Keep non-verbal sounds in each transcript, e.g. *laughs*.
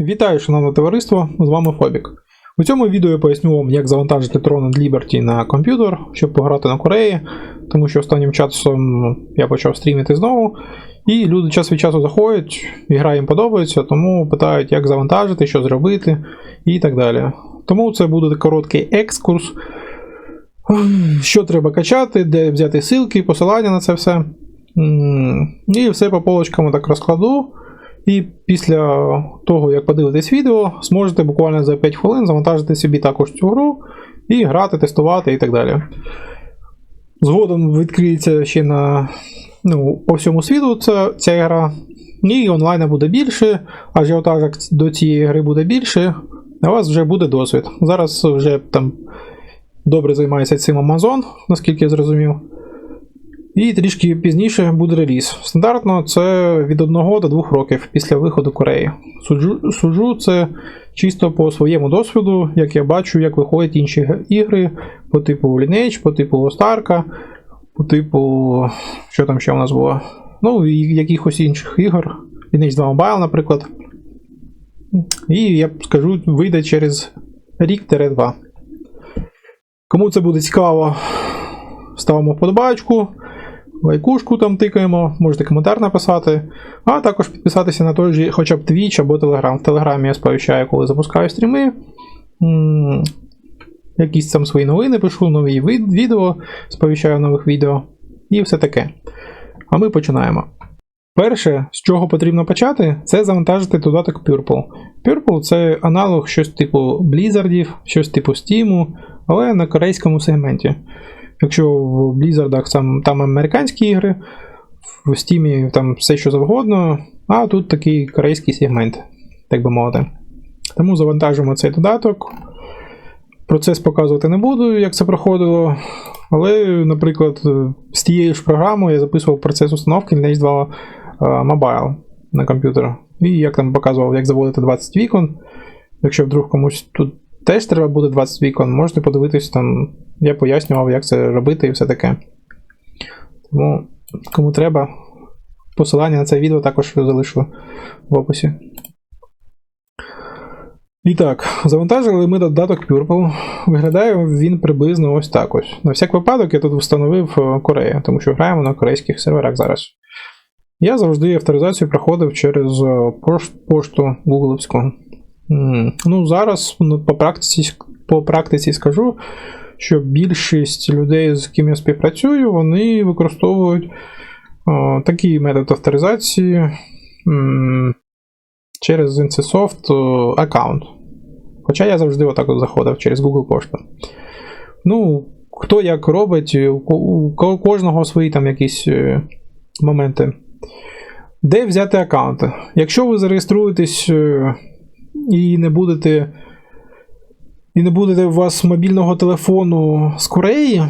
Вітаю, шановне товариство! З вами Фобік. У цьому відео я поясню вам, як завантажити Tron and Liberty на комп'ютер, щоб пограти на Кореї, тому що останнім часом я почав стрімити знову, і люди час від часу заходять, і гра їм подобається, тому питають, як завантажити, що зробити і так далі. Тому це буде короткий екскурс, що треба качати, де взяти ссылки, посилання на це все. І все по полочкам так розкладу. І після того, як подивитесь відео, зможете буквально за 5 хвилин завантажити собі також цю гру і грати, тестувати і так далі. Згодом відкриється ще на ну, по всьому світу ця, ця гра. І онлайна буде більше, ажіотаж до цієї гри буде більше, у вас вже буде досвід. Зараз вже там добре займається цим Amazon, наскільки я зрозумів. І трішки пізніше буде реліз. Стандартно це від 1 до 2 років після виходу Кореї. Суджу, суджу це чисто по своєму досвіду, як я бачу, як виходять інші ігри по типу Lineage, по типу Lost по типу. Що там ще у нас було? Ну, і якихось інших ігор. Lineage 2 Mobile, наприклад. І я скажу, вийде через рік-два. Кому це буде цікаво, ставимо вподобайку лайкушку там тикаємо, можете коментар написати, а також підписатися на той же хоча б Twitch або Telegram. В Телеграмі я сповіщаю, коли запускаю стріми. Якісь там свої новини пишу, нові відео, сповіщаю нових відео і все таке. А ми починаємо. Перше, з чого потрібно почати, це завантажити додаток Purple. Purple це аналог щось типу Blizzardів, щось типу Steam, але на корейському сегменті. Якщо в Blizzard там, там американські ігри, в Steam там все що завгодно, а тут такий корейський сегмент, так би мовити. Тому завантажимо цей додаток. Процес показувати не буду, як це проходило. Але, наприклад, з тією ж програмою я записував процес установки Lineage 2 е, Mobile на комп'ютер. І як там показував, як заводити 20 вікон. Якщо вдруг комусь тут теж треба буде 20 вікон, можете подивитись там. Я пояснював, як це робити і все таке. Тому, кому треба, посилання на це відео також залишу в описі. І так, завантажили ми додаток Purple. Виглядає він приблизно ось так ось. На всяк випадок я тут встановив е, Корею, тому що граємо на корейських серверах зараз. Я завжди авторизацію проходив через е, пошту гугловську. Ну, зараз ну, по практиці, по практиці скажу, що більшість людей, з ким я співпрацюю, вони використовують о, такий метод авторизації через NCSoft аккаунт. Хоча я завжди отак от заходив через Google пошту. Ну, хто як робить, у ко- у ко- кожного свої там якісь е, моменти. Де взяти аккаунти? Якщо ви зареєструєтесь е, і не будете і не буде у вас мобільного телефону з Кореї,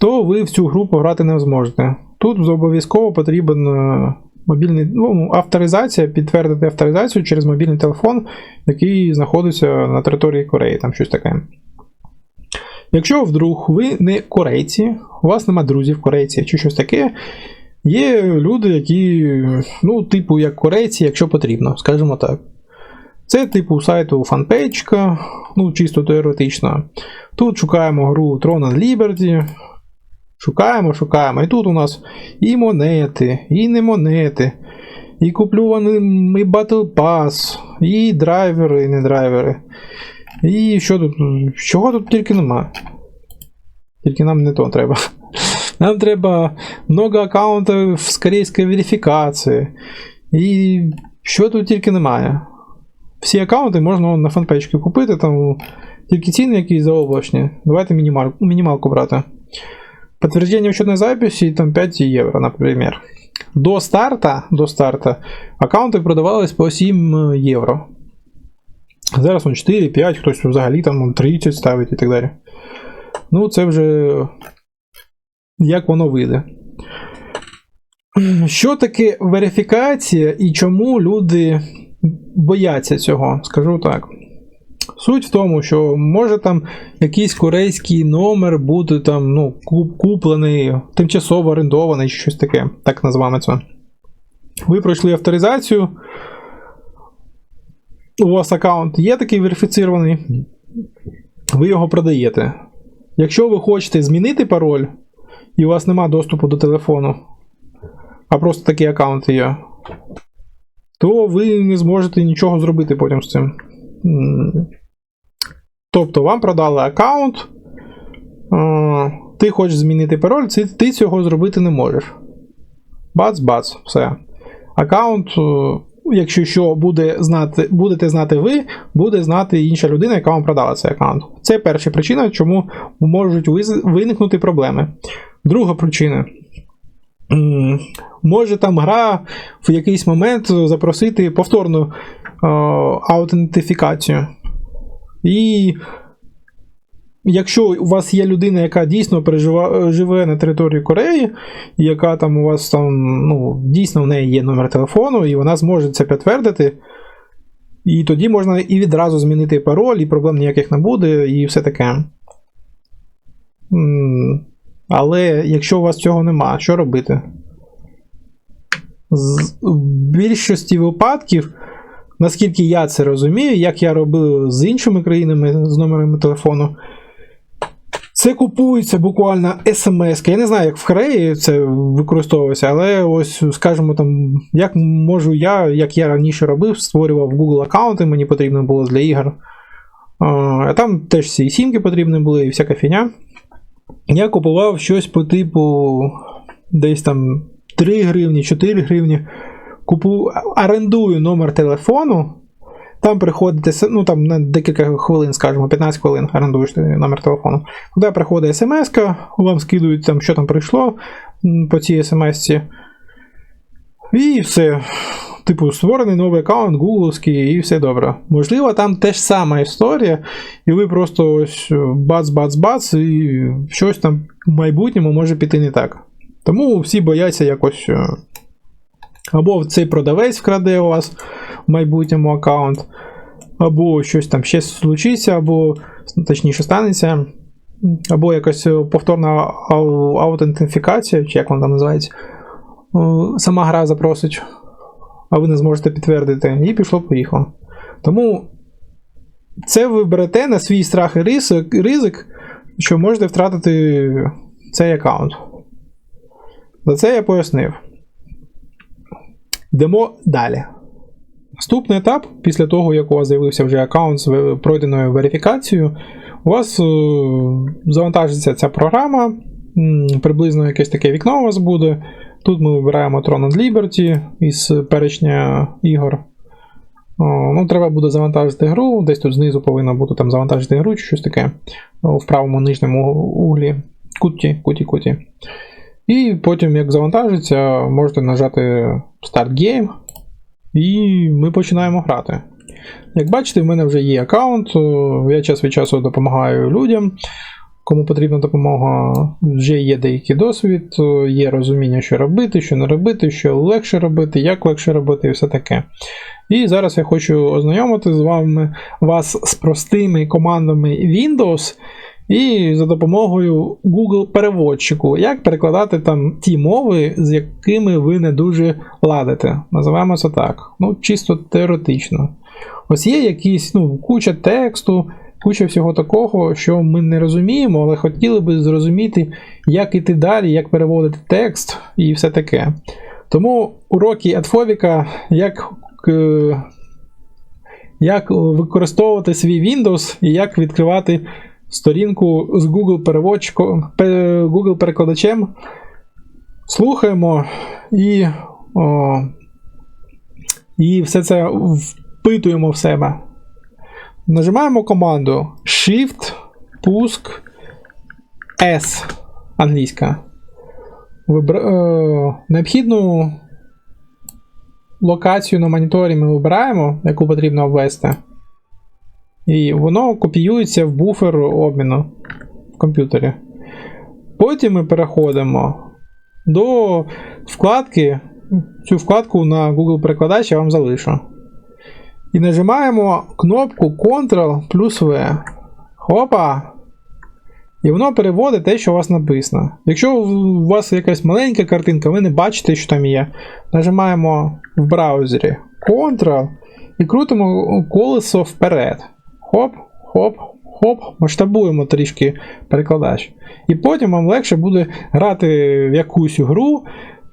то ви в цю гру пограти не зможете. Тут обов'язково потрібен е, мобільний, ну, авторизація, підтвердити авторизацію через мобільний телефон, який знаходиться на території Кореї, там щось таке. Якщо вдруг ви не корейці, у вас нема друзів корейці чи щось таке, є люди, які, ну, типу, як корейці, якщо потрібно, скажімо так. Це типу сайту фанпейджка, ну чисто теоретично. Тут шукаємо гру Tron and Liberty. Шукаємо, шукаємо. І тут у нас і монети, і не монети, і куплюваний Battle Pass, і драйвери, і не драйвери. І що тут? Чого тут тільки нема? Тільки нам не то треба. *laughs* Нам треба много аккаунтів з корейської верифікації. І що тут тільки немає. Всі аккаунти можна на фанпейджки купити, там тільки ціни якісь заоблачні. Давайте мінімал, мінімалку брати. Подтверждение учетной записи там 5 євро, наприклад. До старта, до старта аккаунти продавались по 7 євро. Зараз он 4, 5, хтось взагалі там 30 ставить і так далі. Ну, це вже як воно вийде. Що таке верифікація і чому люди бояться цього, скажу так. Суть в тому, що може там якийсь корейський номер бути там, ну, куплений, тимчасово орендований, чи щось таке, так називаємо це. Ви пройшли авторизацію. у вас аккаунт є такий верифіцірований, ви його продаєте. Якщо ви хочете змінити пароль, і у вас нема доступу до телефону, а просто такий аккаунт є, то ви не зможете нічого зробити потім з цим. Тобто вам продали аккаунт, ти хочеш змінити пароль, ти, цього зробити не можеш. Бац-бац, все. Аккаунт, е, якщо що буде знати, будете знати ви, буде знати інша людина, яка вам продала цей аккаунт. Це перша причина, чому можуть виникнути проблеми. Друга причина. Може там гра в якийсь момент запросити повторну е, аутентифікацію. І якщо у вас є людина, яка дійсно пережива, живе на території Кореї, яка там у вас там, ну, дійсно в неї є номер телефону, і вона зможе це підтвердити. І тоді можна і відразу змінити пароль, і проблем ніяких не буде, і все таке. Але якщо у вас цього нема, що робити? З більшості випадків, наскільки я це розумію, як я робив з іншими країнами з номерами телефону, це купується буквально смс. Я не знаю, як в Кореї це використовується, але ось, скажімо, там, як можу я, як я раніше робив, створював Google аккаунти, мені потрібно було для ігор. А там теж всі сімки потрібні були і всяка фіня. Я купував щось по типу десь там 3 гривні, 4 гривні. Купу, орендую номер телефону. Там приходите, ну там на декілька хвилин, скажімо, 15 хвилин орендуєш номер телефону. Туди приходить смс, вам скидують там, що там прийшло по цій смс. І все. Типу, створений новий аккаунт гугловський, і все добре. Можливо, там теж сама історія, і ви просто ось бац-бац-бац, і щось там в майбутньому може піти не так. Тому всі бояться якось. е, Або цей продавець вкраде у вас в майбутньому аккаунт, або щось там ще случиться, або точніше станеться, або якась е, повторна аутентифікація, чи як вона там називається, е, сама гра запросить, а ви не зможете підтвердити, і пішло-поїхало. Тому це ви берете на свій страх і ризик, що можете втратити цей аккаунт. За це я пояснив. Йдемо далі. Наступний етап, після того, як у вас з'явився вже аккаунт з пройденою верифікацією, у вас е, завантажиться ця програма, приблизно якесь таке вікно у вас буде. Тут ми вибираємо Tron and Liberty із перечня ігор. Ну, треба буде завантажити гру, десь тут знизу повинно бути там завантажити гру чи щось таке в правому нижньому углі. Куті, куті, куті. І потім, як завантажиться, можете нажати Start Game, і ми починаємо грати. Як бачите, в мене вже є аккаунт, я час від часу допомагаю людям. Кому потрібна допомога, вже є деякий досвід, є розуміння, що робити, що не робити, що легше робити, як легше робити і все таке. І зараз я хочу ознайомити з вами вас з простими командами Windows і за допомогою Google переводчику, як перекладати там ті мови, з якими ви не дуже ладите. Називаємо це так. Ну, чисто теоретично. Ось є якісь ну, куча тексту, куча всього такого, що ми не розуміємо, але хотіли би зрозуміти, як іти далі, як переводити текст і все таке. Тому уроки Адфобіка, як, е, як використовувати свій Windows і як відкривати сторінку з Google переводчиком Google перекладачем. Слухаємо і, о, і все це впитуємо в себе. Нажимаємо команду Shift, пуск, S англійська. Вибра... Е, необхідну локацію на моніторі ми вибираємо, яку потрібно ввести. І воно копіюється в буфер обміну в комп'ютері. Потім ми переходимо до вкладки. Цю вкладку на Google перекладач я вам залишу. І нажимаємо кнопку Ctrl плюс V. Хопа! І воно переводить те, що у вас написано. Якщо у вас якась маленька картинка, ви не бачите, що там є. Нажимаємо в браузері Ctrl і крутимо колесо вперед. Хоп, хоп, хоп, масштабуємо трішки перекладач. І потім вам легше буде грати в якусь гру,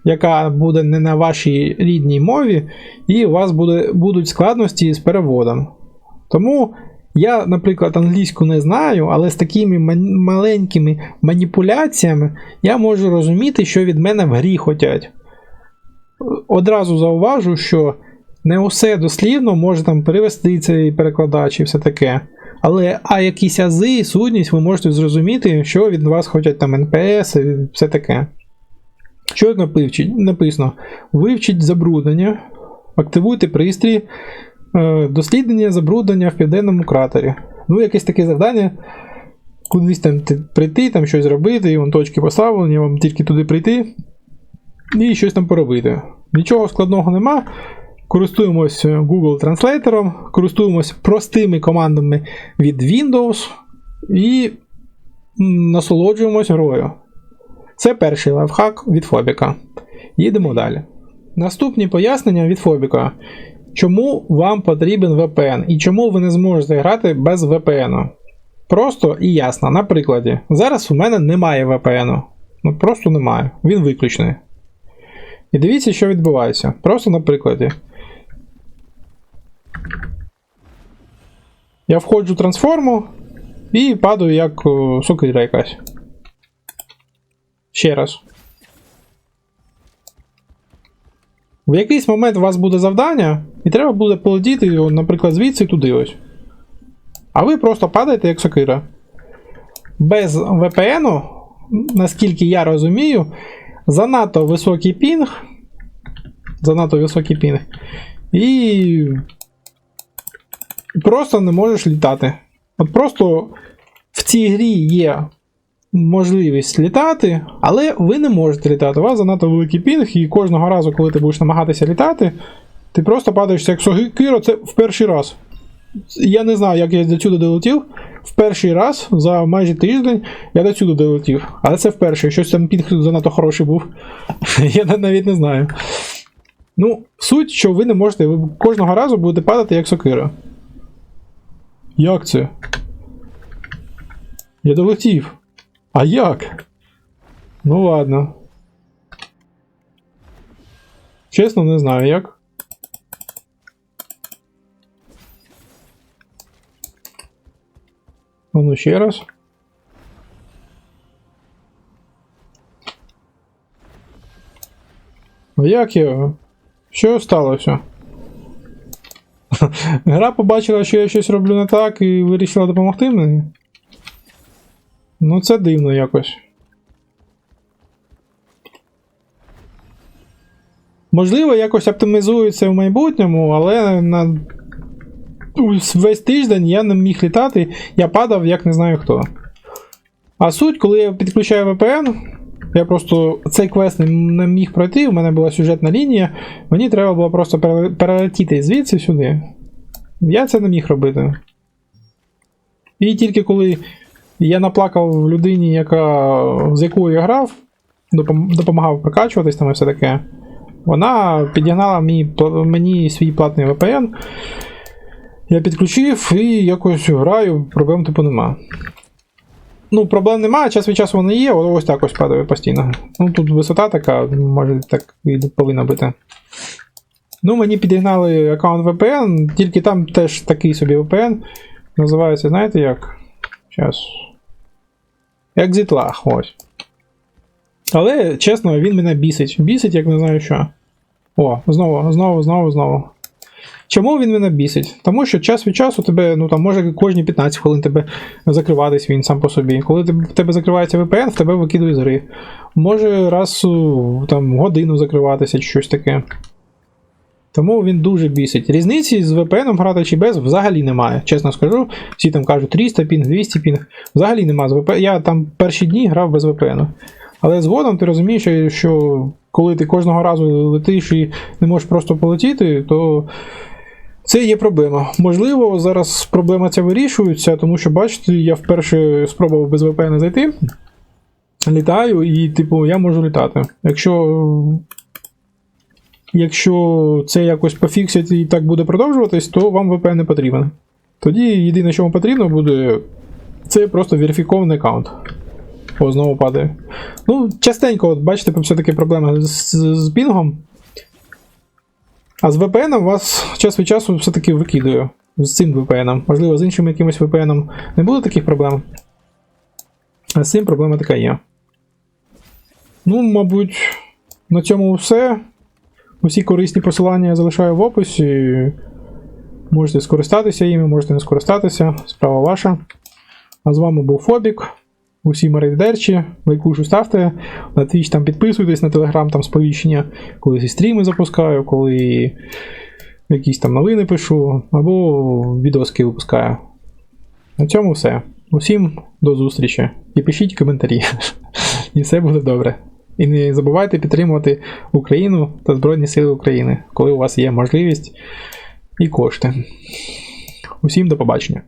яка буде не на вашій рідній мові, і у вас буде, будуть складності з переводом. Тому я, наприклад, англійську не знаю, але з такими маленькими маніпуляціями я можу розуміти, що від мене в грі хотять. Одразу зауважу, що не усе дослівно може там перевести цей перекладач і все таке. Але а якісь ази, сутність, ви можете зрозуміти, що від вас хочуть там НПС і все таке. Що напивчить- написано? Вивчіть забруднення, активуйте пристрій, е, дослідження забруднення в південному кратері. Ну, якесь таке завдання. Кудись там прийти, там щось зробити, і вон точки поставлені, вам тільки туди прийти і щось там поробити. Нічого складного нема. Користуємось е, Google Translator, користуємось простими командами від Windows і насолоджуємось грою. Це перший лайфхак від Фобіка. Їдемо далі. Наступні пояснення від Фобіка. Чому вам потрібен VPN і чому ви не зможете грати без VPN? Просто і ясно. На прикладі. Зараз у мене немає VPN. Ну просто немає. Він виключений. І дивіться, що відбувається. Просто на прикладі. Я входжу в трансформу і падаю як о, сокира якась. Ще раз. В якийсь момент у вас буде завдання, і треба буде полетіти, наприклад, звідси туди ось. А ви просто падаєте як сокира. Без VPN, наскільки я розумію, занадто високий пінг. Занадто високий пінг. І просто не можеш літати. От просто в цій грі є можливість літати, але ви не можете літати. У вас занадто великий пінг, і кожного разу, коли ти будеш намагатися літати, ти просто падаєш як сокира, це в перший раз. Я не знаю, як я до сюди долетів. В перший раз за майже тиждень я до сюди долетів. Але це вперше. Щось там пінг занадто хороший був. *laughs* Я навіть не знаю. Ну, суть, що ви не можете, ви кожного разу будете падати як сокира. Як це? Я долетів. А як? Ну ладно. Чесно, не знаю як. Ну ще раз. А як я? Що сталося? Гра побачила, що я щось роблю не так і вирішила допомогти мені. Ну, це дивно якось. Можливо, якось оптимізується в майбутньому, але на весь тиждень я не міг літати, я падав як не знаю хто. А суть, коли я підключаю VPN, я просто цей квест не- міг пройти, у мене була сюжетна лінія, мені треба було просто перелетіти звідси сюди. Я це не міг робити. І тільки коли я наплакав людині, яка, з якою я грав, допомагав прокачуватись там і все таке, вона підігнала пла- мені свій платний VPN. Я підключив і якось граю, проблем типу нема. Ну, проблем немає, час від часу вони є, ось так ось падає постійно. Ну тут висота така, може так і повинна бути. Ну, мені підігнали аккаунт VPN, тільки там теж такий собі VPN. Називається, знаєте як? Зараз. Exit ось. Але, чесно, він мене бісить. Бісить, як не знаю що. О, знову, знову, знову, знову. Чому він мене бісить? Тому що час від часу тебе, ну там може кожні 15 хвилин тебе закриватись він сам по собі. Коли в тебе закривається VPN, в тебе викидує з гри. Може раз там, годину закриватися чи щось таке. Тому він дуже бісить. Різниці з VPN грати чи без взагалі немає. Чесно скажу, всі там кажуть 300 пінг, 200 пінг. Взагалі немає. Я там перші дні грав без VPN. Але згодом ти розумієш, що- коли ти кожного разу летиш і не можеш просто полетіти, то це є проблема. Можливо, зараз проблема ця вирішується, тому що, бачите, я вперше спробував без VPN зайти. Літаю, і, типу, я можу літати. Якщо якщо це якось пофіксять і так буде продовжуватись, то вам VPN не потрібен. Тоді єдине, що вам потрібно буде, це просто верифікований аккаунт. О, знову падає. Ну, частенько, от бачите, все-таки проблема з, з, пінгом. А з VPN вас час від часу все-таки викидаю. З цим VPN. Можливо, з іншим якимось VPN не буде таких проблем. А з цим проблема така є. Ну, мабуть, на цьому все. Усі корисні посилання я залишаю в описі. Можете скористатися їми, можете не скористатися. Справа ваша. А з вами був Фобік. Усім рейдерчі, лайкушу ставте, на Twitch там підписуйтесь, на Telegram там сповіщення, коли зі стріми запускаю, коли якісь там новини пишу, або відоски випускаю. На цьому все. Усім до зустрічі. І пишіть коментарі. *laughs* І все буде добре. І не забувайте підтримувати Україну та Збройні Сили України, коли у вас є можливість і кошти. Усім до побачення.